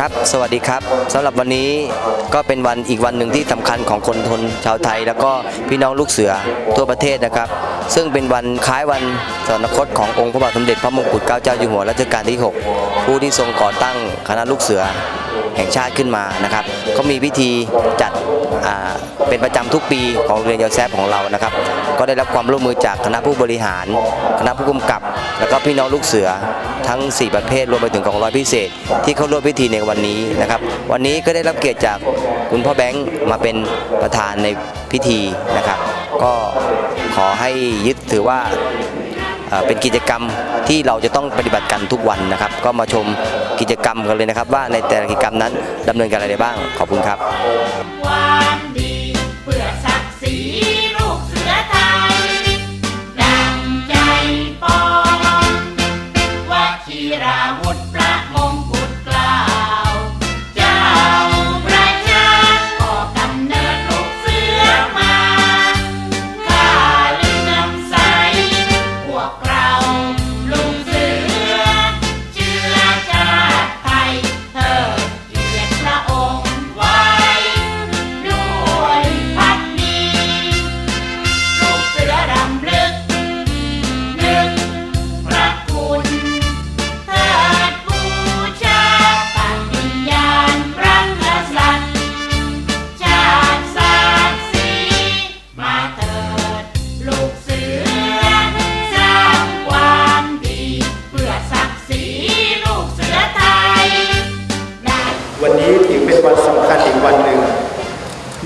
ครับ สวัสดีครับสำหรับวันนี้ก็เป็นวันอีกวันหนึ่งที่สำคัญของคนทนชาวไทย แล้วก็พี่น้องลูกเสือทั่วประเทศนะครับ ซึ่งเป็นวันคล้ายวันสวรรคตขององค์พระบาทสมเด็จพระมงกุฎเกล้าเจ้าอยู่หัวรัชกาลที่ 6 ผู้ที่ทรงก่อตั้งคณะลูกเสือแห่งชาติขึ้นมานะครับก็มีพิธีจัดเป็นประจำทุกปีของโรงเรียนยอแซฟของเรานะครับ ก็ได้รับความร่วมมือจากคณะผู้บริหาร คณะผู้กำกับ แล้วก็พี่น้องลูกเสือทั้ง 4 ประเภทรวมไปถึงกองร้อยพิเศษ ที่เข้าร่วมพิธีในวันนี้นะครับ วันนี้ก็ได้รับเกียรติจากคุณพ่อแบงค์มาเป็นประธานในพิธีนะครับ ก็ขอให้ยึดถือว่าเป็นกิจกรรมที่เราจะต้องปฏิบัติกันทุกวันนะครับ ก็มาชมกิจกรรมกันเลยนะครับ ว่าในแต่ละกิจกรรมนั้นดำเนินการอะไรบ้างขอบคุณครับ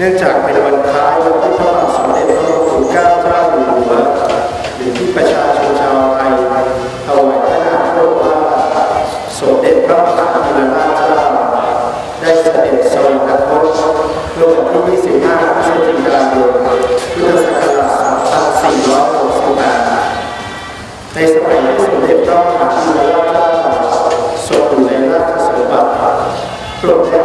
เนื่องจากเป็นวันคล้ายวันที่พระบาทสมเด็จพระมงกุฎเกล้าเจ้าอยู่หัวหรือที่ประชาชนชาวไทยถวายพระนามพระว่าสมเด็จพระมหาธีรราชเจ้าได้เสด็จสวรรคตเมื่อวันที่ 25พฤศจิกายนพุทธศักราช2468ในสมัยที่สมเด็จพระมหาธีรราชเจ้าทรงอยู่ในราชสมบัติโปรดได้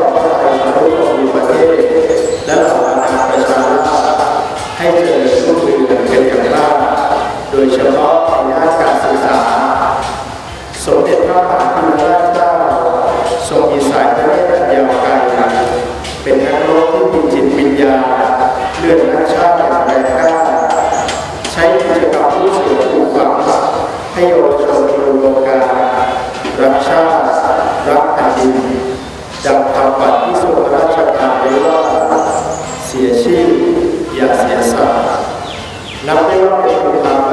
ให้เยชนมีอุดมการักชาติรักแผ่นดินจังคำบัตรที่ทรงพระราชทานไว้ว่า เสียชีพอย่าเสียสัตว์นับได้ว่าเป็นคุณธรรม